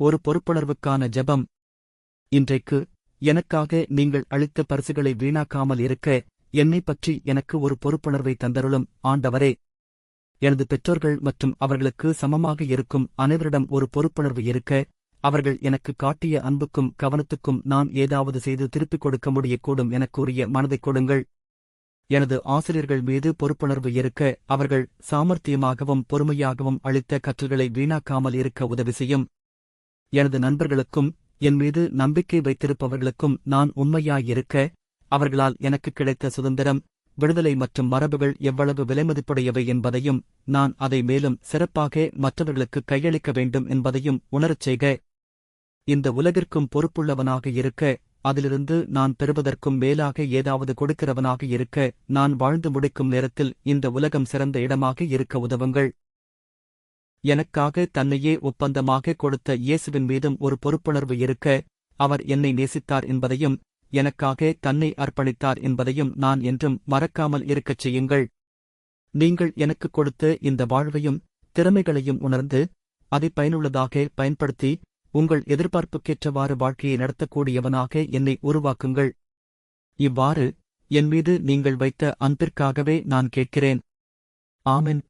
ஒரு பொறுப்புணர்வுக்கான ஜெபம். இன்றைக்கு எனக்காக நீங்கள் அளித்த பரிசுகளை வீணாக்காமல் இருக்க என்னைப் பற்றி எனக்கு ஒரு பொறுப்புணர்வை தந்தருளும் ஆண்டவரே. எனது பெற்றோர்கள் மற்றும் அவர்களுக்கு சமமாக இருக்கும் அனைவரிடம் ஒரு பொறுப்புணர்வு இருக்க அவர்கள் எனக்கு காட்டிய அன்புக்கும் கவனத்துக்கும் நான் ஏதாவது செய்து திருப்பிக் கொடுக்க முடியக்கூடும் எனக்குரிய மனதைக் கொடுங்கள். எனது ஆசிரியர்கள் மீது பொறுப்புணர்வு இருக்க அவர்கள் சாமர்த்தியமாகவும் பொறுமையாகவும் அளித்த கற்றல்களை வீணாக்காமல் இருக்க உதவி செய்யும். எனது நண்பர்களுக்கும் என் மீது நம்பிக்கை வைத்திருப்பவர்களுக்கும் நான் உண்மையாயிருக்க அவர்களால் எனக்கு கிடைத்த சுதந்திரம் விடுதலை மற்றும் மரபுகள் எவ்வளவு விலைமதிப்புடையவை என்பதையும் நான் அதை மேலும் சிறப்பாக மற்றவர்களுக்கு கையளிக்க வேண்டும் என்பதையும் உணரச் செய்க. இந்த உலகிற்கும் பொறுப்புள்ளவனாக இருக்க அதிலிருந்து நான் பெறுவதற்கும் மேலாக ஏதாவது கொடுக்கிறவனாக இருக்க நான் வாழ்ந்து முடிக்கும் நேரத்தில் இந்த உலகம் சிறந்த இடமாக இருக்க உதவுங்கள். எனக்காக தன்னையே ஒப்பந்தமாக கொடுத்த இயேசுவின் மீதும் ஒரு பொறுப்புணர்வு இருக்க அவர் என்னை நேசித்தார் என்பதையும் எனக்காக தன்னை அர்ப்பணித்தார் என்பதையும் நான் என்றும் மறக்காமல் இருக்கச் செய்யுங்கள். நீங்கள் எனக்கு கொடுத்த இந்த வாழ்வையும் திறமைகளையும் உணர்ந்து அதை பயனுள்ளதாக பயன்படுத்தி உங்கள் எதிர்பார்ப்புக்கேற்றவாறு வாழ்க்கையை நடத்தக்கூடியவனாக என்னை உருவாக்குங்கள். இவ்வாறு என் மீது நீங்கள் வைத்த அன்பிற்காகவே நான் கேட்கிறேன். ஆமென்.